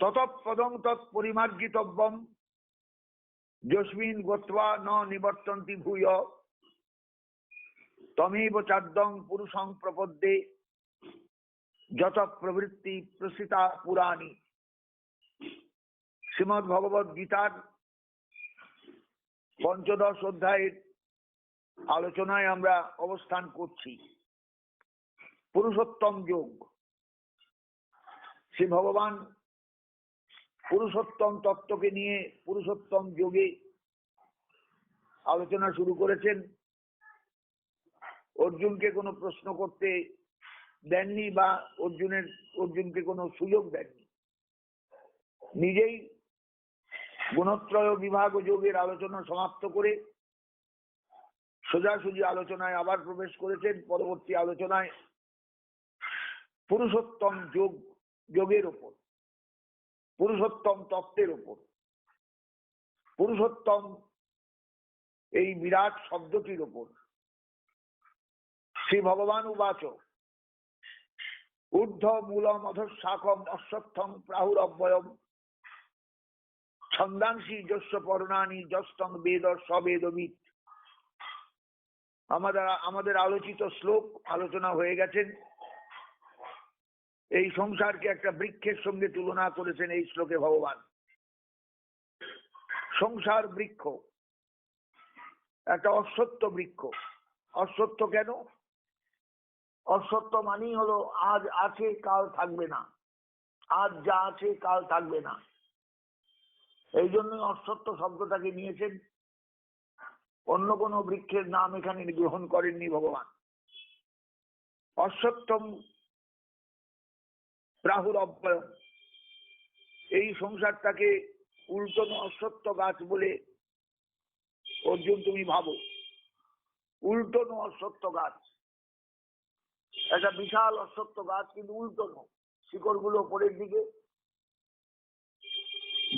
ততপদং তৎপরিমার্জিতব্যম যস্মিন গত্বা ন নিবর্তন্তি ভূয়। তমেব চাদ্দং পুরুষং প্রপদ্যে। যত প্রবৃত্তি প্রসিতা পুরাণী। শ্রীমদ ভগবত গীতার পঞ্চদশ অধ্যায়ের আলোচনায় আমরা অবস্থান করছি। পুরুষোত্তম যোগ। শ্রী ভগবান পুরুষোত্তম তত্ত্বকে নিয়ে পুরুষোত্তম যোগে আলোচনা শুরু করেছেন। অর্জুনকে কোনো প্রশ্ন করতে দেননি বা অর্জুনের, অর্জুনকে কোনো সুযোগ দেননি। নিজেই গুণত্রয় বিভাগ যোগের আলোচনা সমাপ্ত করে সোজাসুজি আলোচনায় আবার প্রবেশ করেছেন। পরবর্তী আলোচনায় পুরুষোত্তম যোগ, যোগের ওপর। পুরুষোত্তম তত্ত্বের উপর। পুরুষোত্তম এই বিরাট শব্দটির ওপর শ্রী ভগবান উবাচ, ঊর্ধ্ব মূলম অধঃশাখম অশ্বত্থম প্রাহুরব্যয়ম ছন্দাংশী যস্য পর্ণানি যস্তং বেদ সবেদবিদ আমাদের আমাদের আলোচিত শ্লোক আলোচনা হয়ে গেছেন। এই সংসারকে একটা বৃক্ষের সঙ্গে তুলনা করেছেন এই শ্লোকে ভগবান। সংসার বৃক্ষ, একটা অশ্বত্থ বৃক্ষ। অশ্বত্থ কেন? অশ্বত্থ মানেই হলো আজ আছে, কাল থাকবে না। আজ যা আছে, কাল থাকবে না। এই জন্য অশ্বত্থ শব্দটাকে নিয়েছেন। অন্য কোনো বৃক্ষের নাম এখানে গ্রহণ করেননি ভগবান। অশ্বত্থম রাহুর অব্যয়ম এই সংসারটাকে উল্টনো অশ্বত্থ গাছ বলে অর্জুন তুমি ভাবো। উল্টনো অশ্বত্থ গাছ। একটা বিশাল অশ্বত্থ গাছ কিন্তু উল্টনো। শিকড়গুলো ওপরের দিকে,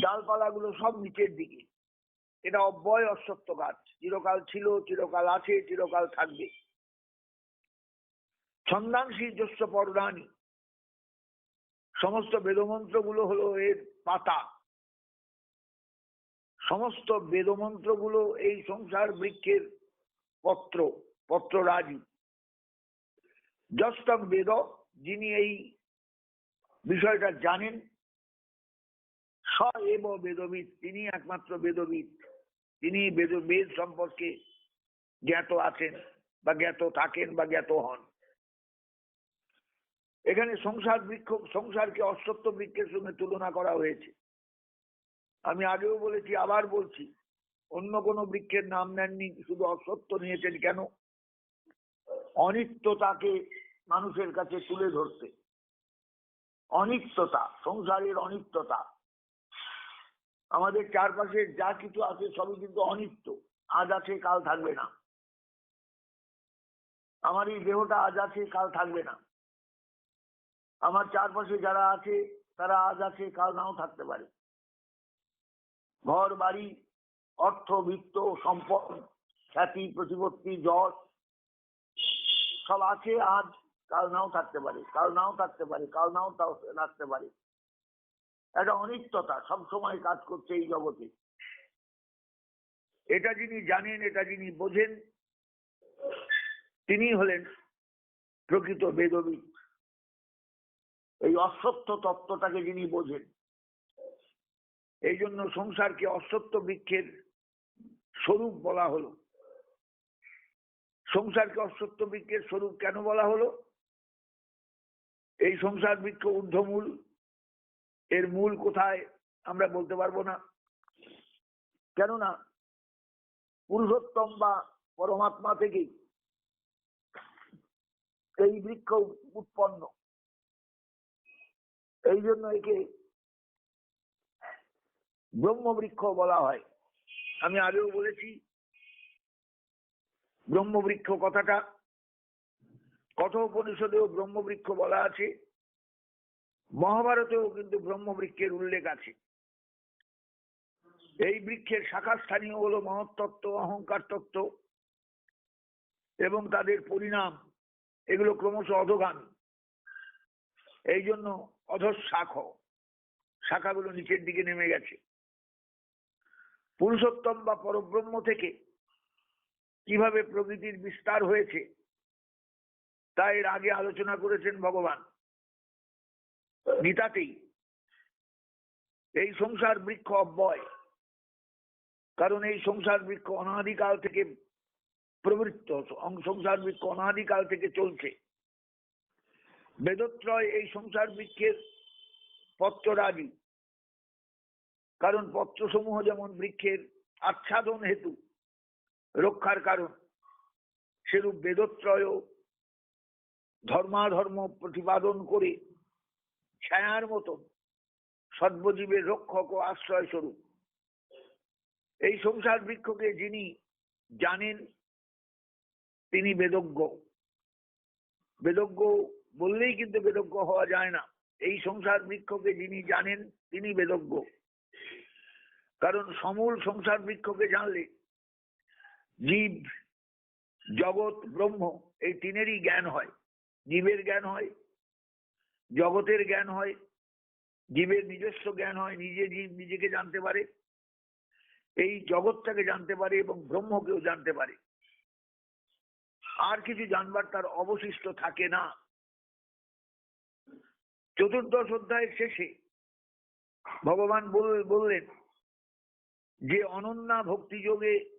ডালপালাগুলো সব নিচের দিকে। এটা অব্যয় অশ্বত্থ গাছ। চিরকাল ছিল, চিরকাল আছে, চিরকাল থাকবে। ছন্দাংশী যস্য পর্ণানী সমস্ত বেদমন্ত্রগুলো হলো এর পাতা। সমস্ত বেদমন্ত্রগুলো এই সংসার বৃক্ষের পত্র, পত্ররাজি। যস্তক বেদ, যিনি এই বিষয়টা জানেন, স এব বেদবিদ তিনি একমাত্র বেদবিদ তিনি বেদ বেদ সম্পর্কে জ্ঞাত আছেন, বা জ্ঞাত থাকেন, বা জ্ঞাত হন। এখানে সংসার বৃক্ষ, সংসারকে অশ্বত্থ বৃক্ষের সঙ্গে তুলনা করা হয়েছে। আমি আগেও বলেছি, আবার বলছি, অন্য কোনো বৃক্ষের নাম নেননি, শুধু অসত্য নিয়েছেন কেন? অনিত্যতাকে মানুষের কাছে তুলে ধরতে। অনিত্যতা, সংসারের অনিত্যতা। আমাদের চারপাশে যা কিছু আছে সবই কিন্তু অনিত্য। আজ আছে, কাল থাকবে না। আমার এই দেহটা আজ আছে, কাল থাকবে না। আমার চারপাশে যারা আছে, তারা আজ আছে, কাল নাও থাকতে পারে। ঘর বাড়ি অর্থ, বিত্ত, সম্পদ, খ্যাতি, প্রতিপত্তি, যশ, সব আছে আজ, কাল নাও থাকতে পারে, কাল নাও থাকতে পারে, কাল নাও তাও রাখতে পারে। একটা অনিত্যতা সবসময় কাজ করছে এই জগতে। এটা যিনি জানেন, এটা যিনি বোঝেন তিনি হলেন প্রকৃত বেদবিদ এই অসত্য তত্ত্বটাকে যিনি বোঝেন, এই জন্য সংসারকে অসত্য বৃক্ষের স্বরূপ বলা হলো। সংসারকে অসত্য বৃক্ষের স্বরূপ কেন বলা হলো? এই সংসার বৃক্ষ ঊর্ধ্বমূল, এর মূল কোথায় আমরা বলতে পারব না। কেননা পুরুষোত্তম বা পরমাত্মা থেকেই এই বৃক্ষ উৎপন্ন। এই জন্য একে ব্রহ্মবৃক্ষ বলা হয়। আমি আগেও বলেছি, ব্রহ্মবৃক্ষ কথাটা, কথোপনিষদেও ব্রহ্মবৃক্ষ বলা আছে, মহাভারতেও কিন্তু ব্রহ্মবৃক্ষের উল্লেখ আছে। এই বৃক্ষের শাখা স্থানীয় হলো মহত্তত্ত্ব, অহংকার তত্ত্ব, এবং তাদের পরিণাম, এগুলো ক্রমশ অধগামী। এই জন্য অধঃশাখ শাখাগুলো নিচের দিকে নেমে গেছে। পুরুষোত্তম বা পরব্রহ্ম থেকে কীভাবে প্রকৃতির বিস্তার হয়েছে, তা এর আগে আলোচনা করেছেন ভগবান। গীতাতেই এই সংসার বৃক্ষ অব্যয়। কারণ এই সংসার বৃক্ষ অনাদিকাল থেকে প্রবৃত্ত সংসার বৃক্ষ অনাদিকাল থেকে চলছে। বেদত্রয় এই সংসার বৃক্ষের পত্ররাজি। কারণ পত্রসমূহ যেমন বৃক্ষের আচ্ছাদন হেতু রক্ষার কারণ, সেরূপ বেদত্রয় ধর্মাধর্ম প্রতিপাদন করে ছায়ার মতন সর্বজীবের রক্ষক ও আশ্রয় স্বরূপ এই সংসার বৃক্ষকে যিনি জানেন, তিনি বেদজ্ঞ। বেদজ্ঞ বললেই কিন্তু বেদজ্ঞ হওয়া যায় না। এই সংসার বৃক্ষকে যিনি জানেন, তিনি বেদজ্ঞ। কারণ সমূল সংসার বৃক্ষকে জানলে জীব, জগৎ, ব্রহ্ম এই তিনেরই জ্ঞান হয়। জীবের জ্ঞান হয়, জগতের জ্ঞান হয়, জীবের নিজস্ব জ্ঞান হয়, নিজে জীব নিজেকে জানতে পারে। এই জগৎটাকে জানতে পারে এবং ব্রহ্মকেও জানতে পারে। আর কিছু জানবার তার অবশিষ্ট থাকে না। চতুর্দশ অধ্যায়ের শেষে ভগবান বললেন, যে অনন্যা ভক্তিযোগে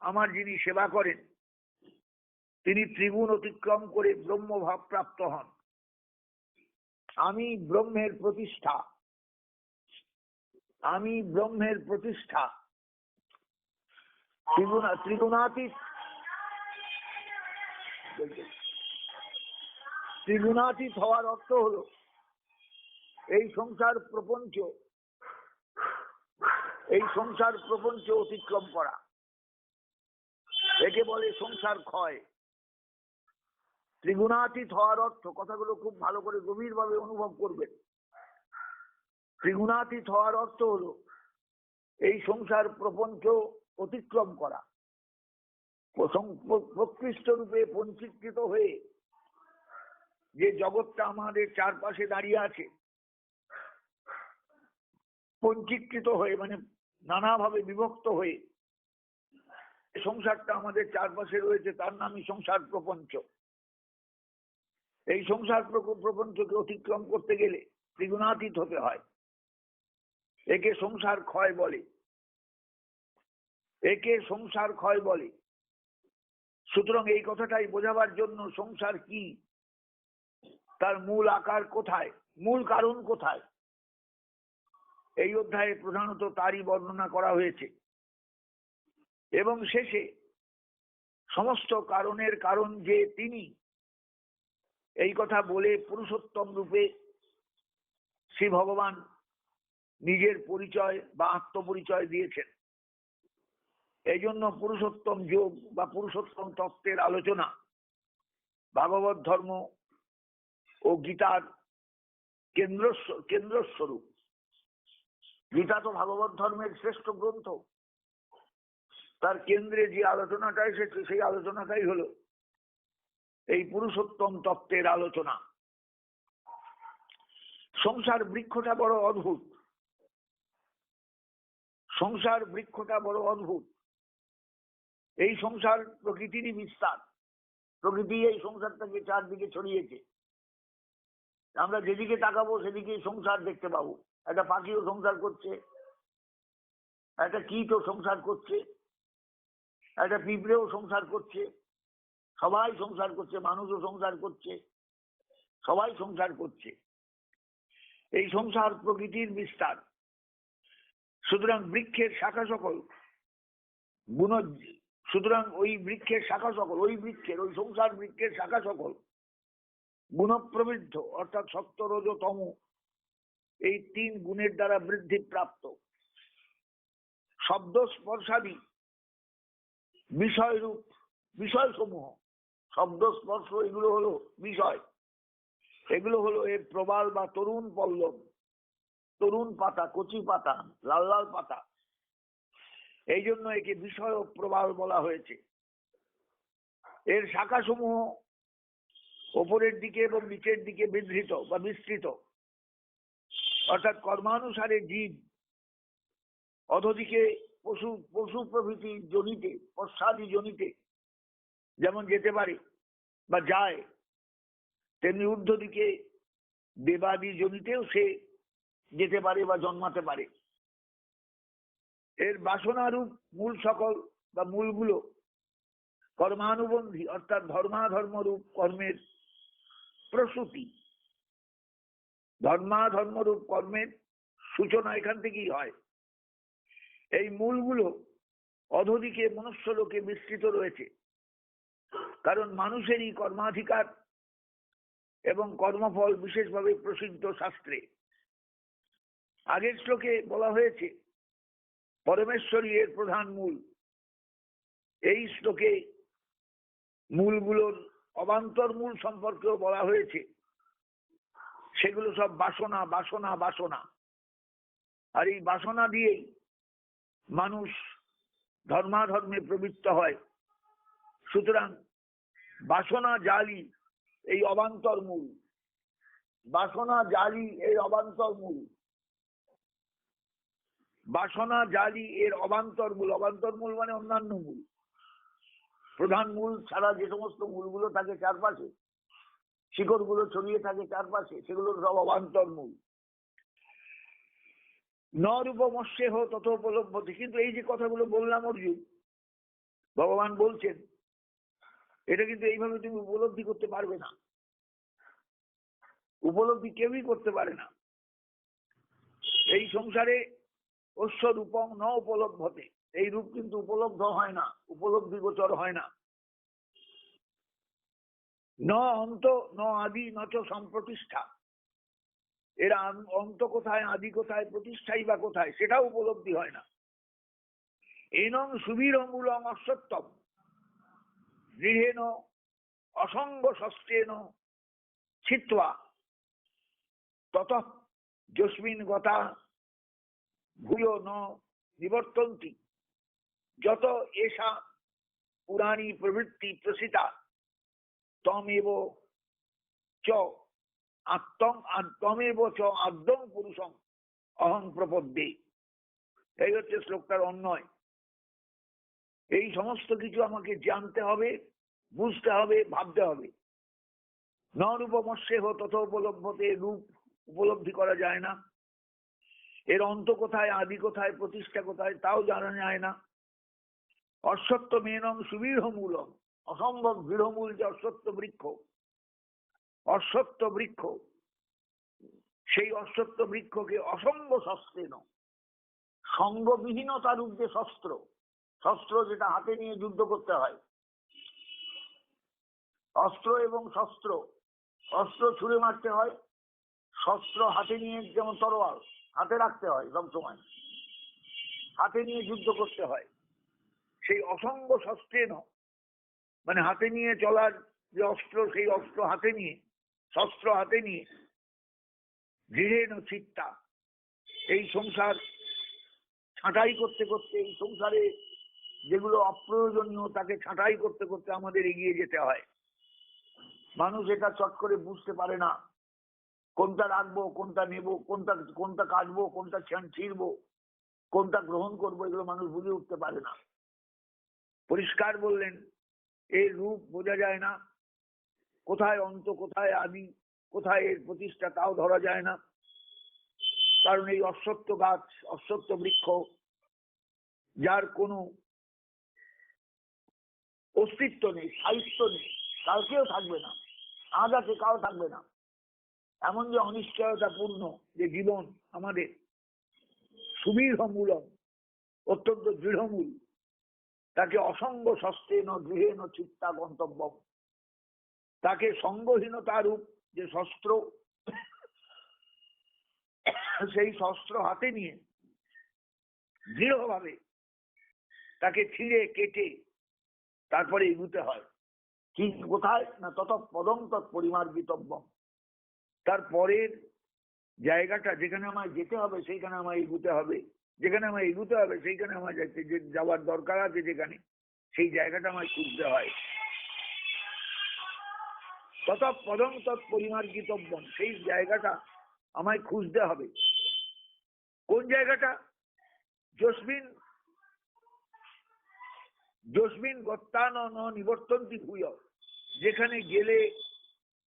আমার যিনি সেবা করেন, তিনি ত্রিগুণ অতিক্রম করে ব্রহ্মভাব প্রাপ্ত হন। আমি ব্রহ্মের প্রতিষ্ঠা। আমি ব্রহ্মের প্রতিষ্ঠা। ত্রিগুণা, ত্রিগুণাতীত। ত্রিগুণাতীত হওয়ার অর্থ হলো এই সংসার প্রপঞ্চ, এই সংসার প্রপঞ্চ অতিক্রম করা। একে বলে সংসার ক্ষয়। ত্রিগুণাতীত হওয়ার অর্থ, কথাগুলো খুব ভালো করে গভীরভাবে অনুভব করবেন। ত্রিগুণাতীত হওয়ার অর্থ হলো, এই সংসার প্রপঞ্চ অতিক্রম করা। প্রকৃষ্ট রূপে পঞ্চীকৃত হয়ে যে জগৎটা আমাদের চারপাশে দাঁড়িয়ে আছে পঞ্চীকৃত হয়ে মানে নানাভাবে বিভক্ত হয়ে সংসারটা আমাদের চারপাশে রয়েছে, তার নামই সংসার প্রপঞ্চ। এই সংসার প্রপঞ্চকে অতিক্রম করতে গেলে ত্রিগুণাতীত হতে হয়। একে সংসার ক্ষয় বলে। একে সংসার ক্ষয় বলে। সুতরাং এই কথাটাই বোঝাবার জন্য সংসার কি? তার মূল আকার কোথায়? মূল কারণ কোথায়? এই অধ্যায়ে প্রধানত তারই বর্ণনা করা হয়েছে। এবং শেষে সমস্ত কারণের কারণ যে তিনি এই কথা বলে পুরুষোত্তম রূপে শ্রী ভগবান নিজের পরিচয় বা আত্মপরিচয় দিয়েছেন। এই জন্য পুরুষোত্তম যোগ বা পুরুষোত্তম তত্ত্বের আলোচনা ভাগবত ধর্ম ও গীতার কেন্দ্র কেন্দ্রস্বরূপ। গীতা তো ভাগবত ধর্মের শ্রেষ্ঠ গ্রন্থ। তার কেন্দ্রে যে আলোচনাটা এসেছে, সেই আলোচনাটাই হলো এই পুরুষোত্তম তত্ত্বের আলোচনা। সংসার বৃক্ষটা বড় অদ্ভুত। সংসার বৃক্ষটা বড় অদ্ভুত। এই সংসার প্রকৃতিরই বিস্তার। প্রকৃতি এই সংসারটাকে চারদিকে ছড়িয়েছে। আমরা যেদিকে তাকাবো সেদিকে সংসার দেখতে পাবো। একটা পাখিও সংসার করছে, একটা কীটও সংসার করছে, একটা পিঁপড়েও সংসার করছে, সবাই সংসার করছে, মানুষও সংসার করছে, সবাই সংসার করছে। এই সংসার প্রকৃতির বিস্তার। সুতরাং বৃক্ষের শাখা সকল গুণ সুতরাং ওই বৃক্ষের শাখা সকল, ওই বৃক্ষের, ওই সংসার বৃক্ষের শাখা সকল গুণপ্রবৃদ্ধ, অর্থাৎ সত্য রজ তম এই তিন গুণের দ্বারা বৃদ্ধি প্রাপ্ত। শব্দ স্পর্শাদি বিষয়রূপ, বিষয়সমূহ। শব্দ স্পর্শ এগুলো হলো বিষয়। এগুলো হলো এর প্রবাল বা তরুণ পল্লব। তরুণ পাতা, কচি পাতা, লাল লাল পাতা। এই জন্য একে বিষয় প্রবাল বলা হয়েছে। এর শাখাসমূহ ওপরের দিকে এবং নিচের দিকে বিধৃত বা বিস্তৃত অর্থাৎ কর্মানুসারে জীব অধদিকে পশু পশু প্রভৃতি জনিতে, পশ্চাদি জনিতে যেমন যেতে পারে বা যায়, তেমনি ঊর্ধ্ব দিকে দেবাদি জনিতেও সে যেতে পারে বা জন্মাতে পারে। এর বাসনারূপ মূল সকল বা মূলগুলো কর্মানুবন্ধী অর্থাৎ ধর্মাধর্মরূপ কর্মের প্রসূতি। ধর্মাধর্মরূপ কর্মের সূচনা এখান থেকেই হয়। এই মূলগুলো অধদিকে মনুষ্য লোকে বিস্তৃত রয়েছে। কারণ মানুষেরই কর্মাধিকার এবং কর্মফল বিশেষভাবে প্রসিদ্ধ শাস্ত্রে। আগের শ্লোকে বলা হয়েছে পরমেশ্বরী এর প্রধান মূল। এই শ্লোকে মূলগুলোর অবান্তর মূল সম্পর্কেও বলা হয়েছে। সেগুলো সব বাসনা বাসনা বাসনা। আর এই বাসনা দিয়েই মানুষ ধর্মাধর্মে প্রবৃত্ত হয়। সুতরাং বাসনা জালি এই অবান্তর মূল। বাসনা জালি এই অবান্তর মূল। বাসনা জালি এর অবান্তর মূল। অবান্তর মূল মানে অন্যান্য মূল। প্রধান মূল ছাড়া যে সমস্ত মূলগুলো থাকে চারপাশে শিকড়গুলো ছড়িয়ে থাকে চারপাশে, সেগুলো সব অবান্তর মূল। নরূপমস্যে হো তত উপলব্ধতি কিন্তু এই যে কথাগুলো বললাম অর্জুন, ভগবান বলছেন, এটা কিন্তু এইভাবে তুমি উপলব্ধি করতে পারবে না। উপলব্ধি কেউই করতে পারে না। এই সংসারে অশ্ব রূপম ন উপলব্ধতে এই রূপ কিন্তু উপলব্ধ হয় না, উপলব্ধি গোচর হয় না। ন অন্ত, ন আদি নচ সম্প্রতিষ্ঠা। এরা অন্ত কোথায়, আদি কোথায়, প্রতিষ্ঠাই বা কোথায়, সেটাও উপলব্ধি হয় না। এনং সুবীর মূলং অসত্যম দৃঢ়েন অসঙ্গ শস্ত্রেন ছিত্বা। তত যস্মিন গতা ভূয় ন নিবর্তন্তি। যত এষা পুরাণী প্রবৃত্তি প্রসিতা তমেব চ আত্মং তমেব চ আদ্যং পুরুষং অহং প্রপদ্যে। এই হচ্ছে শ্লোকটার অন্যয় এই সমস্ত কিছু আমাকে জানতে হবে, বুঝতে হবে, ভাবতে হবে। ন রূপমস্যে হো তথ উপলব্ধতে রূপ উপলব্ধি করা যায় না। এর অন্ত কোথায়, আদি কোথায়, প্রতিষ্ঠা কোথায়, তাও জানা যায় না। অশ্বত্ব মেনং সুবীঢ় মূলম অসম্ভব দৃঢ়মূল যে অশ্বত্ব বৃক্ষ। অশ্বত্ব বৃক্ষ, সেই অশ্বত্ব বৃক্ষকে অসঙ্গ শস্ত্রেন সঙ্গবিহীনতার রূপে শস্ত্র শস্ত্র যেটা হাতে নিয়ে যুদ্ধ করতে হয়। অস্ত্র এবং শস্ত্র, অস্ত্র ছুঁড়ে মারতে হয়, শস্ত্র হাতে নিয়ে যেমন তরোয়াল, হাতে রাখতে হয় সব সময় হাতে নিয়ে যুদ্ধ করতে হয়। সেই অসঙ্গ শস্ত্রেন মানে হাতে নিয়ে চলার যে অস্ত্র, সেই অস্ত্র হাতে নিয়ে, শস্ত্র হাতে নিয়ে দৃঢ়েন চিত্তা এই সংসার ছাঁটাই করতে করতে, এই সংসারে যেগুলো অপ্রয়োজনীয় তাকে ছাঁটাই করতে করতে আমাদের এগিয়ে যেতে হয়। মানুষ এটা চট করে বুঝতে পারে না, কোনটা রাখব, কোনটা নেব, কোনটা কোনটা কাটবো, কোনটা ছিঁড়বো, কোনটা গ্রহণ করব, এগুলো মানুষ বুঝে উঠতে পারে না। পরিষ্কার বললেন এই রূপ বোঝা যায় না। কোথায় অন্ত, কোথায় আদি, কোথায় এর প্রতিষ্ঠা তাও ধরা যায় না। কারণ এই অশ্বত্থ গাছ, অশ্বত্থ বৃক্ষ, যার কোনো অস্তিত্ব নেই সাহিত্য নেই, কালকেও থাকবে না, আজ আছে কাও থাকবে না। এমন যে অনিশ্চয়তা পূর্ণ, যে জীবন আমাদের সুবীর মূলম অত্যন্ত দৃঢ়মূল তাকে অসঙ্গ শস্ত্রেন গৃহেন চিত্তা গন্তব্য তাকে সঙ্গহীনতা রূপ যে শস্ত্র, সেই শস্ত্র হাতে নিয়ে দৃঢ়ভাবে তাকে ছিঁড়ে, কেটে তারপরে এগুতে হয়। কি কোথায়? না তত পদম তৎ পরিমার্জিতব্য তার পরের জায়গাটা যেখানে আমায় যেতে হবে, সেইখানে আমায় এগুতে হবে। যেখানে আমায় এগুতে হবে, সেইখানে আমার যাচ্ছে যে যাওয়ার দরকার আছে যেখানে, সেই জায়গাটা আমায় খুঁজতে হয়। তথা পদম তৎ পরিমার্জিতব্য সেই জায়গাটা আমায় খুঁজতে হবে। কোন জায়গাটা? জসমিন জসমিন গত্তান নিবর্তন্তি ভূয়, যেখানে গেলে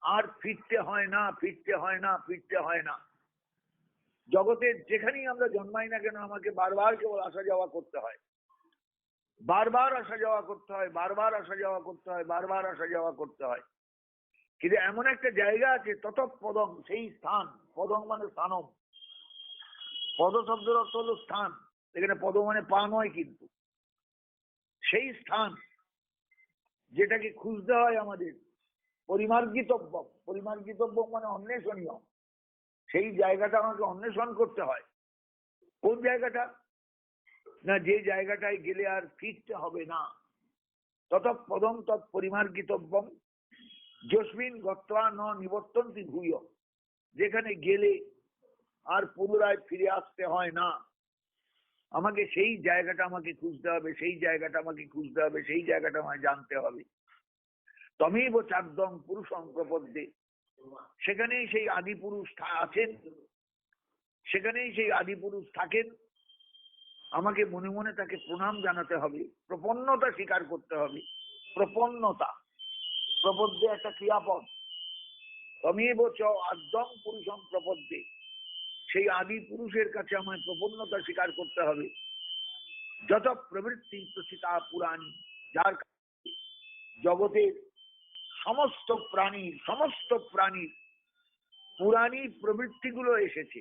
আর ফিরতে হয় না, ফিরতে হয় না, ফিরতে হয় না। জগতের যেখানেই আমরা জন্মাই না কেন, আমাকে বারবার কেবল আসা যাওয়া করতে হয়। বারবার আসা যাওয়া করতে হয়, বারবার আসা যাওয়া করতে হয়, বারবার আসা যাওয়া করতে হয়। কিন্তু এমন একটা জায়গা আছে তত পদম সেই স্থান। পদম মানে স্থানম। পদ শব্দের অর্থ হলো স্থান। এখানে পদ মানে পা নয় কিন্তু। সেই স্থান যেটাকে খুঁজতে হয় আমাদের। পরিমার্গিতব্য পরিমার্গিতব্য মানে অন্বেষণীয়। সেই জায়গাটা আমাকে অন্বেষণ করতে হয়। কোন জায়গাটা? না, যে জায়গাটায় গেলে আর ফিরতে হবে না। তত পদম তৎ পরিমার্গিতব্যম জসমিন গত্রা ন নিবর্তন্তি ভূয়। যেখানে গেলে আর পুনরায় ফিরে আসতে হয় না। আমাকে সেই জায়গাটা আমাকে খুঁজতে হবে, সেই জায়গাটা আমাকে খুঁজতে হবে, সেই জায়গাটা আমায় জানতে হবে। তমেব চারদম পুরুষ প্রপদ্যে। সেখানেই সেই আদি পুরুষ আছেন। সেখানেই সেই আদি পুরুষ থাকেন। আমাকে মনে মনে তাকে প্রণাম জানাতে হবে। প্রপন্নতা স্বীকার করতে হবে। প্রপন্নতা। প্রপদ্যে একটা ক্রিয়াপদ। তমেব চ পুরুষম প্রপদ্যে। সেই আদি পুরুষের কাছে আমায় প্রপন্নতা স্বীকার করতে হবে। যত প্রবৃত্তি প্রসিতা পুরাণী, যার জগতের সমস্ত প্রাণীর সমস্ত প্রাণীর পুরাণী প্রবৃত্তিগুলো এসেছে।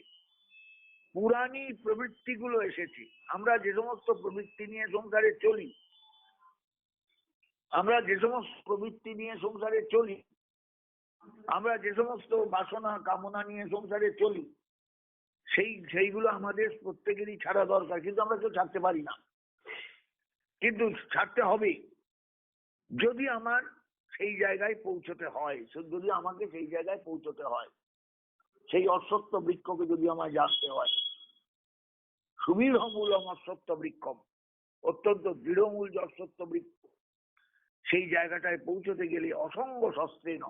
পুরাণী প্রবৃত্তিগুলো এসেছে। আমরা যে সমস্ত প্রবৃত্তি নিয়ে সংসারে চলি, আমরা যে সমস্ত প্রবৃত্তি নিয়ে সংসারে চলি, আমরা যে সমস্ত বাসনা কামনা নিয়ে সংসারে চলি, সেই, সেইগুলো আমাদের প্রত্যেকেরই ছাড়া দরকার, কিন্তু আমরা কেউ ছাড়তে পারি না। কিন্তু ছাড়তে হবে। যদি আমার সেই জায়গায় পৌঁছতে হয়। যদি আমাকে সেই জায়গায় পৌঁছতে হয়, সেই অসত্য বৃক্ষকে যদি আমায় জানতে হয়, সুবীর মূলম অসত্য বৃক্ষম, অত্যন্ত দৃঢ়মূল যে অসত্য বৃক্ষ, সেই জায়গাটায় পৌঁছতে গেলে অসঙ্গ শস্ত্রে ন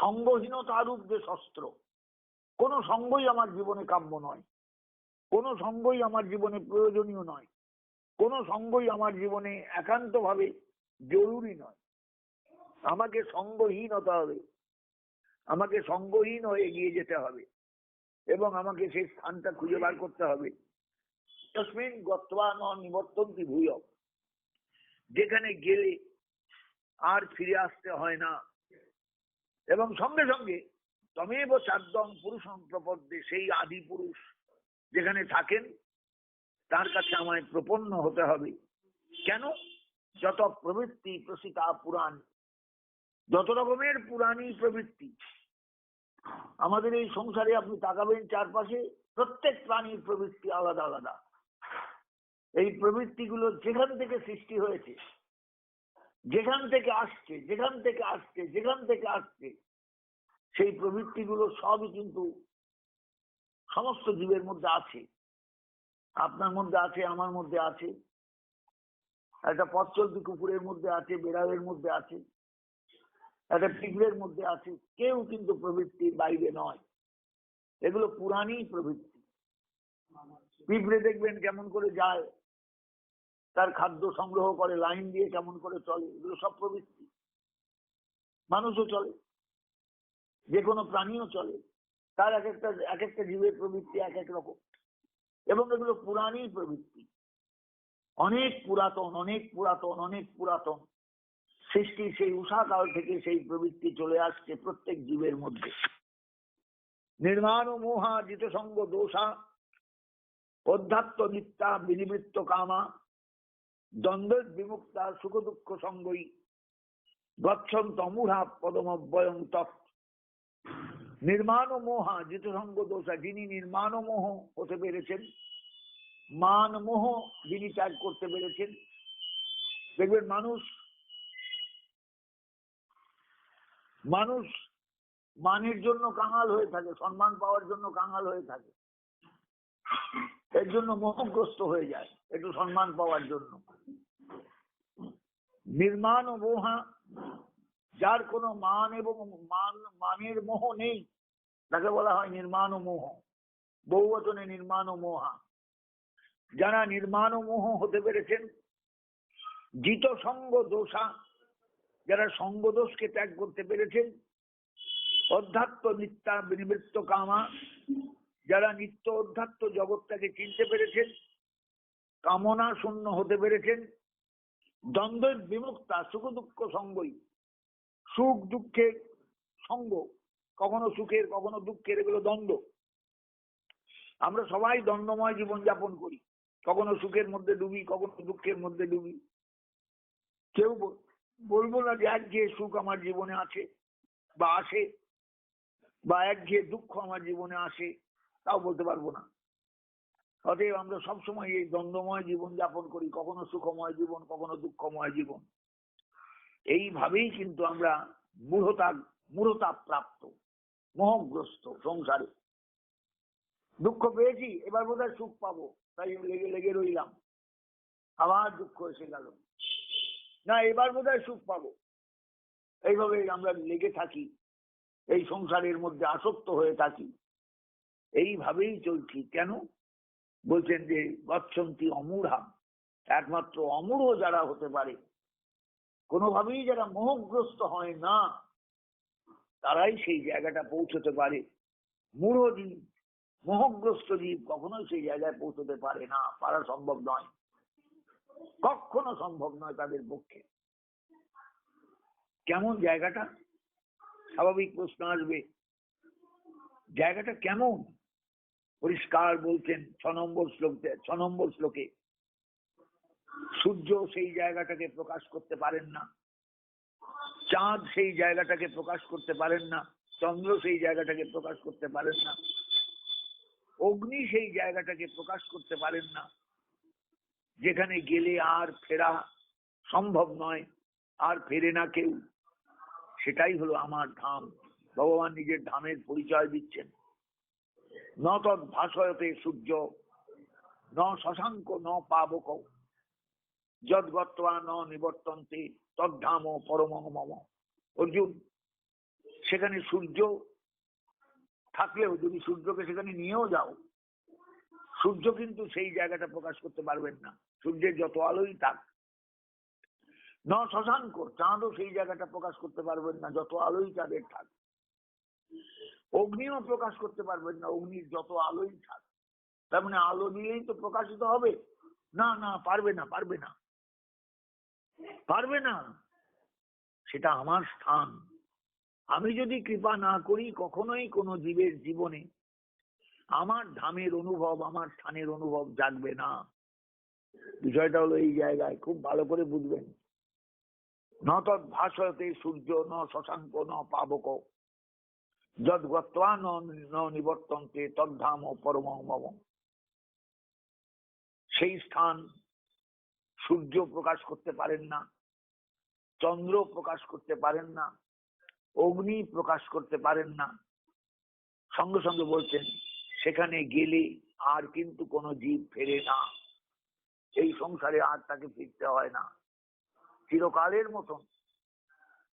সঙ্গহীনতারূপ যে শস্ত্র, কোন সঙ্গই আমার জীবনে কাম্য নয়। কোন সঙ্গই আমার জীবনে প্রয়োজনীয় নয়। কোন সঙ্গই আমার জীবনে একান্তভাবে জরুরি নয়। আমাকে সঙ্গহীন হতে হবে। আমাকে সঙ্গহীন হয়ে এগিয়ে যেতে হবে এবং আমাকে সেই স্থানটা খুঁজে বার করতে হবে। তসমিন গত্বা ন নিবর্তন্তি ভূয়। যেখানে গেলে আর ফিরে আসতে হয় না। এবং সঙ্গে সঙ্গে তমেব চারদম পুরুষ প্রপদ্যে সেই আদি পুরুষ যেখানে থাকেন, তার কাছে আমায় প্রপন্ন হতে হবে। কেন? যত প্রবৃত্তি প্রসিতা পুরাণ যত রকমের পুরাণী প্রবৃত্তি। আমাদের এই সংসারে আপনি তাকাবেন চারপাশে, প্রত্যেক প্রাণীর প্রবৃত্তি আলাদা আলাদা। এই প্রবৃত্তিগুলো যেখান থেকে সৃষ্টি হয়েছে, যেখান থেকে আসছে, যেখান থেকে আসছে, যেখান থেকে আসছে, সেই প্রবৃত্তিগুলো সবই কিন্তু সমস্ত জীবের মধ্যে আছে। আপনার মধ্যে আছে, আমার মধ্যে আছে। একটা পথ চলতি কুকুরের মধ্যে আছে, বেড়ালের মধ্যে আছে। একটা পিঁপড়ের মধ্যে আছে। কেউ কিন্তু প্রবৃত্তির বাইরে নয়। এগুলো পুরানি প্রবৃত্তি। পিঁপড়ে দেখবেন কেমন করে যায়, তার খাদ্য সংগ্রহ করে, লাইন দিয়ে কেমন করে চলে, এগুলো সব প্রবৃত্তি। মানুষও চলে যে কোনো প্রাণীও চলে, তার এক একটা এক একটা জীবের প্রবৃত্তি এক এক রকম। এবং এগুলো পুরানি প্রবৃত্তি। অনেক পুরাতন অনেক পুরাতন অনেক পুরাতন। সৃষ্টি, সেই উষাকাল থেকে সেই প্রবৃত্তি চলে আসছে প্রত্যেক জীবের মধ্যে। নির্মাণ ও মোহা জিত সঙ্গ দোষা, অধ্যাত্ম, নিত্যা, বিনিবৃত্ত, কামা দ্বন্দ্ব বিমুক্তা সুখ দুঃখ সঙ্গই গচ্ছন্ত অমূঢ়া পদমব্যয়ং, তৎ। নির্মাণ মোহা জিত সঙ্গ দোষা, যিনি নির্মাণ মোহ হতে পেরেছেন, মান, মোহ যিনি ত্যাগ করতে পেরেছেন, দেখবেন মানুষ মানুষ মানের জন্য কাঙাল হয়ে থাকে, সম্মান পাওয়ার জন্য কাঙাল হয়ে থাকে। এর জন্য মোহগ্রস্ত হয়ে যায়, একটু সম্মান পাওয়ার জন্য। নির্মাণ ও মোহা, যার কোনো মান এবং মান, মানের মোহ নেই, তাকে বলা হয় নির্মাণ ও মোহ। বহুবচনে নির্মাণ ও মোহা। যারা নির্মাণ ও মোহ হতে পেরেছেন জিত সঙ্গ দোষা যারা সঙ্গদোষকে ত্যাগ করতে পেরেছেন, অধ্যাত্ম নিত্যা বিনিবৃত্ত কামা, যারা নিত্য অধ্যাত্ম জগৎটাকে চিনতে পেরেছেন, কামনা শূন্য হতে পেরেছেন, দ্বন্দ্বের বিমুক্তা সুখ দুঃখ সঙ্গই। সুখ দুঃখের সঙ্গ, কখনো সুখের, কখনো দুঃখের, এগুলো দ্বন্দ্ব। আমরা সবাই দ্বন্দ্বময় জীবন যাপন করি, কখনো সুখের মধ্যে ডুবি, কখনো দুঃখের মধ্যে ডুবি। কেউ বলব না যে একঘেয়ে সুখ আমার জীবনে আছে বা আসে, বা একঘেয়ে দুঃখ আমার জীবনে আসে, তাও বলতে পারব না। অতএব আমরা সবসময় এই দ্বন্দ্বময় জীবন যাপন করি, কখনো সুখময় জীবন, কখনো দুঃখময় জীবন। এইভাবেই কিন্তু আমরা মূঢ়তা মূঢ়তা প্রাপ্ত, মোহগ্রস্ত সংসারে। দুঃখ পেয়েছি, এবার বোধহয় সুখ পাবো, তাই লেগে লেগে রইলাম। আবার দুঃখ এসে গেল। না, এবার বোধহয় সুখ পাবো। এইভাবে আমরা লেগে থাকি, এই সংসারের মধ্যে আসক্ত হয়ে থাকি। এইভাবেই চলছি। কেন? বলছেন যে গচ্ছন্তি অমূঢ়া, একমাত্র অমূঢ় যারা হতে পারে, কোনোভাবেই যারা মোহগ্রস্ত হয় না, তারাই সেই জায়গাটা পৌঁছতে পারে। মূঢ় জীব, মোহগ্রস্ত জীব কখনোই সেই জায়গায় পৌঁছতে পারে না, পারা সম্ভব নয়। কখনো সম্ভব নয় তাদের পক্ষে। কেমন জায়গাটা? স্বাভাবিক প্রশ্ন আসবে। জায়গাটা কেমন? পরিষ্কার বলছেন ছ নম্বর শ্লোক, ছ নম্বর শ্লোকে। সূর্য সেই জায়গাটাকে প্রকাশ করতে পারেন না। চাঁদ সেই জায়গাটাকে প্রকাশ করতে পারেন না। চন্দ্র সেই জায়গাটাকে প্রকাশ করতে পারেন না। অগ্নি সেই জায়গাটাকে প্রকাশ করতে পারেন না। যেখানে গেলে আর ফেরা সম্ভব নয়, আর ফেরে না কেউ। সেটাই হলো আমার ধাম। ভগবান নিজের ধামের পরিচয় দিচ্ছেন। ন তৎ ভাষয়তে সূর্য, ন শশাঙ্ক, ন পাবক। যদ্গত্বা ন নিবর্তন্তে তদ্ধাম পরম মম। অর্জুন, সেখানে সূর্য থাকলেও যদি সূর্যকে সেখানে নিয়েও যাও, সূর্য কিন্তু সেই জায়গাটা প্রকাশ করতে পারবেন না। সূর্যের যত আলোই থাক, ন শশাঙ্ক চাঁদও সেই জায়গাটা প্রকাশ করতে পারবেন না, যত আলোই চাঁদের থাক। অগ্নিও প্রকাশ করতে পারবেন না, অগ্নির যত আলোই থাক। তার মানে আলো দিলেই তো প্রকাশিত হবে। না না, পারবে না পারবে না। পারবে না। সেটা আমার স্থান। আমি যদি কৃপা না করি কখনোই কোনো জীবের জীবনে, আমার ধামের অনুভব, আমার স্থানের অনুভব জাগবে না। বিষয়টা হলো এই জায়গায় খুব ভালো করে বুঝবেন। ন তৎ ভাষয়তে সূর্য ন শশাঙ্ক ন পাবক। ন নিবর্তন্তে তদ্ধাম পরম সেই স্থান সূর্য প্রকাশ করতে পারেন না, চন্দ্র প্রকাশ করতে পারেন না, অগ্নি প্রকাশ করতে পারেন না। সঙ্গে সঙ্গে বলছেন, সেখানে গেলে আর কিন্তু কোনো জীব ফেরে না। এই সংসারে আর তাকে ফিরতে হয় না। চিরকালের মতন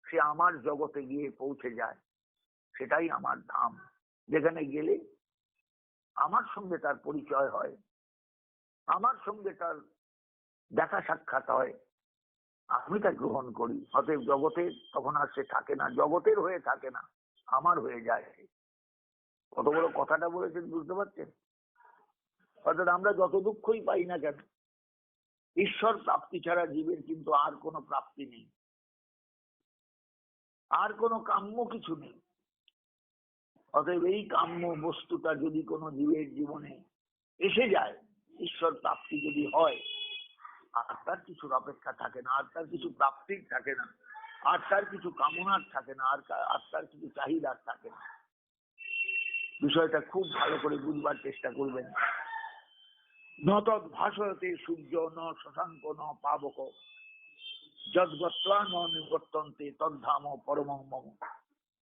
সে আমার জগতে গিয়ে পৌঁছে যায়, সেটাই আমার ধাম। যেখানে গেলে আমার সঙ্গে তার পরিচয় হয়, আমার সঙ্গে তার দেখা সাক্ষাৎ হয়। আমি তা গ্রহণ করি। অতএব জগতে তখন আর সে থাকে না, জগতের হয়ে থাকে না, আমার হয়ে যায়। কত বড় কথাটা বলেছেন বুঝতে পারছেন? অর্থাৎ আমরা যত দুঃখই পাই না কেন ঈশ্বর প্রাপ্তি ছাড়া জীবের কিন্তু আর কোনো প্রাপ্তি নেই। আর কোনো কাম্য কিছু নেই। অতএব এই কাম্য বস্তুটা যদি কোনো জীবের জীবনে এসে যায়, ঈশ্বর প্রাপ্তি যদি হয়, আর তার কিছুর অপেক্ষা থাকে না, আর তার কিছু প্রাপ্তির থাকে না, আর তার কিছু কামনার থাকে না, আর আর তার কিছু চাহিদার থাকে না। বিষয়টা খুব ভালো করে বুঝবার চেষ্টা করবেন। ন তৎ ভাষয়তে সূর্য ন শশাঙ্ক ন পাবক যদ্গত্বা ন নিবর্তন্তে তদ্ধাম পরম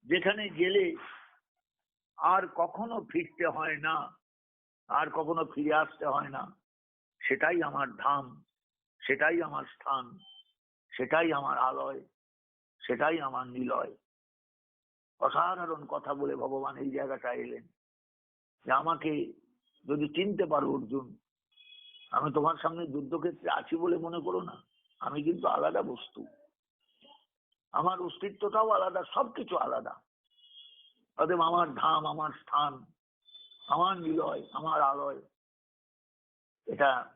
যেখানে গেলে আর কখনো ফিরতে হয় না, আর কখনো ফিরে আসতে হয় না, সেটাই আমার ধাম, সেটাই আমার স্থান, সেটাই আমার আলয়, সেটাই আমার নিলয়। অসাধারণ কথা বলে ভগবান এই জায়গাটা এলেন। যে আমাকে যদি চিনতে পারো অর্জুন আমি তোমার সামনে যুদ্ধক্ষেত্রে আছি বলে মনে করো না। আমি কিন্তু আলাদা বস্তু। আমার অস্তিত্বটাও আলাদা, সবকিছু আলাদা। অতএব আমার ধাম, আমার স্থান, আমার নিলয়, আমার আলয়, এটা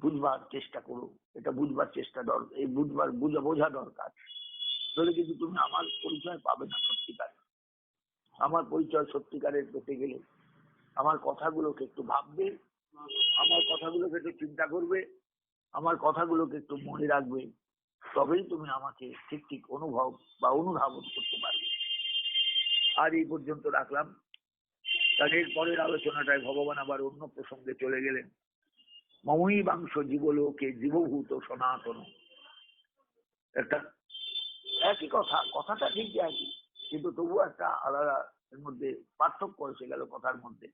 বুঝবার চেষ্টা করো। এটা বুঝবার চেষ্টা দরকার এই বুঝবার, বুঝা, বোঝা দরকার। তাহলে কিন্তু তুমি আমার পরিচয় পাবে না সত্যিকার। আমার পরিচয় সত্যিকারের পেতে গেলে আমার কথাগুলোকে একটু ভাববে আমার কথাগুলোকে একটু চিন্তা করবে, আমার কথাগুলোকে একটু মনে রাখবে, তবেই তুমি আমাকে ঠিক ঠিক অনুভব বা অনুধাবন করতে পারবে। আর এই পর্যন্ত রাখলাম। তার পরের আলোচনাটায় ভগবান আবার অন্য প্রসঙ্গে চলে গেলেন। মমই বাংশ জীবলোকে জীবভূত সনাতন। একটা একই কথা, কথাটা ঠিক একই, কিন্তু তবুও একটা আলাদা এর মধ্যে পার্থক্য এসে গেল কথার মধ্যে।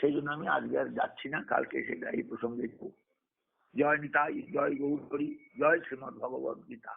সেই জন্য আমি আজকে আর যাচ্ছি না, কালকে সেটা এই প্রসঙ্গে জয় নিতাই, জয় গৌরী, জয় শ্রীমদ ভগবদ গীতা।